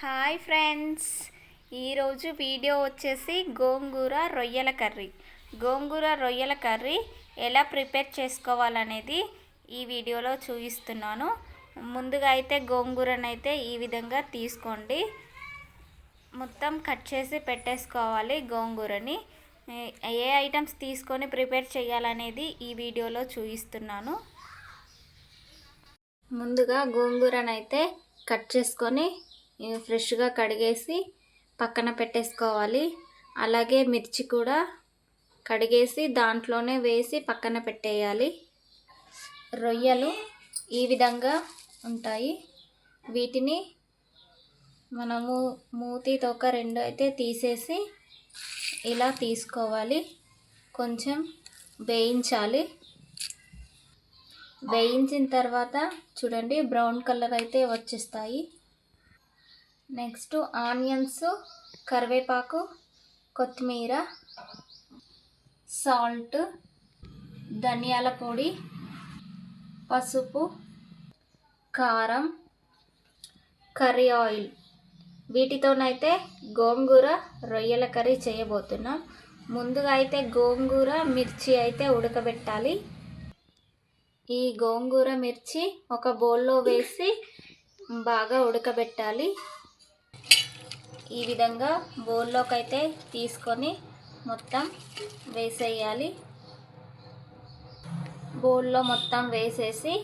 Hi friends. ఈరోజు video వచ్చేసి గోంగూర రొయ్యల కర్రీ. గోంగూర రొయ్యల కర్రీ ఎలా ప్రిపేర్ చేసుకోవాలనేది ఈ వీడియోలో చూపిస్తున్నాను. ముందుగా అయితే గోంగూరనైతే ఈ విధంగా తీసుకోండి. మొత్తం కట్ చేసి పెట్టేసుకోవాలి గోంగూరని. ఏ ఐటమ్స్ తీసుకొని ప్రిపేర్ చేయాలనేది ఈ వీడియోలో చూపిస్తున్నాను. ముందుగా గోంగూరనైతే కట్ చేసుకొని ఫ్రెష్గా కడిగేసి పక్కన పెట్టేసుకోవాలి. అలాగే మిర్చి కూడా కడిగేసి దాంట్లోనే వేసి పక్కన పెట్టేయాలి. రొయ్యలు ఈ విధంగా ఉంటాయి. వీటిని మనము మూతి తోక రెండు అయితే తీసేసి ఇలా తీసుకోవాలి. కొంచెం వేయించాలి. వేయించిన తర్వాత చూడండి బ్రౌన్ కలర్ అయితే వచ్చేస్తాయి. నెక్స్ట్ ఆనియన్స్ కరివేపాకు కొత్తిమీర సాల్ట్ ధనియాల పొడి పసుపు కారం కర్రీ ఆయిల్. వీటితోనైతే గోంగూర రొయ్యల కర్రీ చేయబోతున్నాం. ముందుగా అయితే గోంగూర మిర్చి అయితే ఉడకబెట్టాలి. ఈ గోంగూర మిర్చి ఒక బౌల్లో వేసి బాగా ఉడకబెట్టాలి. ఈ విధంగా బౌల్లోకి అయితే తీసుకొని మొత్తం వేసేయాలి. బౌల్లో మొత్తం వేసేసి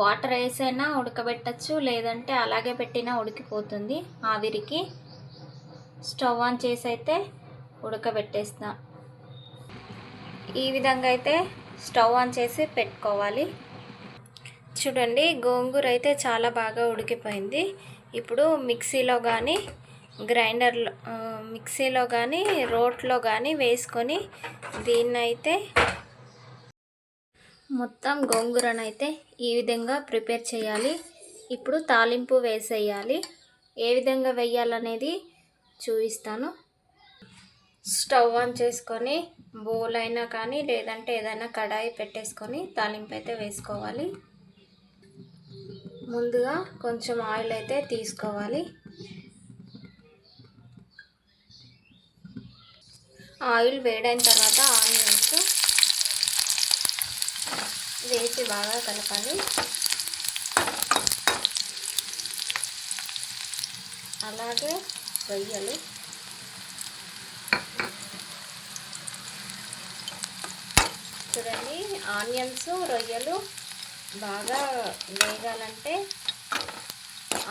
వాటర్ వేసైనా ఉడకబెట్టచ్చు లేదంటే అలాగే పెట్టినా ఉడికిపోతుంది. ఆవిరికి స్టవ్ ఆన్ చేసి అయితే ఉడకబెట్టేస్తాం. ఈ విధంగా అయితే స్టవ్ ఆన్ చేసి పెట్టుకోవాలి. చూడండి గోంగూర అయితే చాలా బాగా ఉడికిపోయింది. ఇప్పుడు మిక్సీలో కానీ గ్రైండర్లో మిక్సీలో కానీ రోట్లో కానీ వేసుకొని దీన్నైతే మొత్తం గోంగూరనైతే ఈ విధంగా ప్రిపేర్ చేయాలి. ఇప్పుడు తాలింపు వేసేయాలి. ఏ విధంగా వేయాలనేది చూపిస్తాను. స్టవ్ ఆన్ చేసుకొని బౌల్ అయినా కానీ లేదంటే ఏదైనా కడాయి పెట్టేసుకొని తాలింపు అయితే వేసుకోవాలి. ముందుగా కొంచెం ఆయిల్ అయితే తీసుకోవాలి. ఆయిల్ వేడైన తర్వాత ఆనియన్స్ వేసి బాగా కలపాలి. అలాగే రొయ్యలు. చూడండి ఆనియన్స్ రొయ్యలు బాగా వేగాలంటే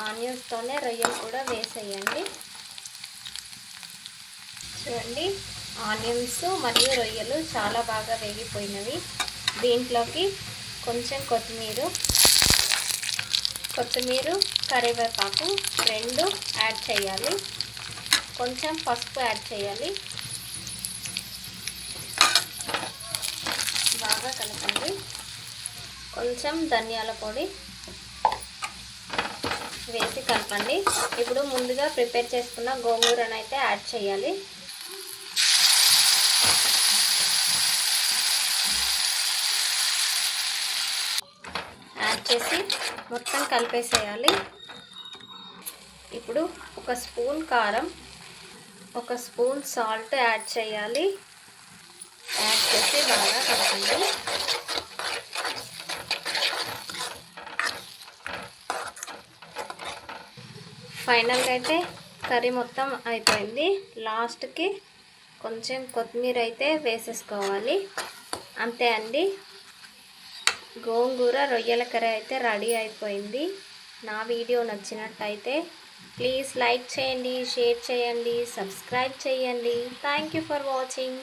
ఆనియన్స్తోనే రొయ్యలు కూడా వేసేయండి. చూడండి ఆనియన్స్ మరియు రొయ్యలు చాలా బాగా వేగిపోయినవి. దీంట్లోకి కొంచెం కొత్తిమీర కొత్తిమీర కరివేపాకు రెండు యాడ్ చేయాలి. కొంచెం పసుపు యాడ్ చేయాలి. బాగా కలపండి. కొంచెం ధనియాల పొడి వేసి కలపండి. ఇప్పుడు ముందుగా ప్రిపేర్ చేసుకున్న గోంగూరను అయితే యాడ్ చేయాలి. చేసి మొత్తం కలిపేసేయాలి. ఇప్పుడు ఒక స్పూన్ కారం ఒక స్పూన్ సాల్ట్ యాడ్ చేయాలి. యాడ్ చేసి బాగా కలపండి. ఫైనల్గా అయితే కర్రీ మొత్తం అయిపోయింది. లాస్ట్కి కొంచెం కొత్తిమీర అయితే వేసేసుకోవాలి. అంతే అండి. గోంగూర రొయ్యల కర్రీ అయితే రెడీ అయిపోయింది. నా వీడియో నచ్చినట్టయితే ప్లీజ్ లైక్ చేయండి షేర్ చేయండి సబ్స్క్రైబ్ చేయండి. Thank you for watching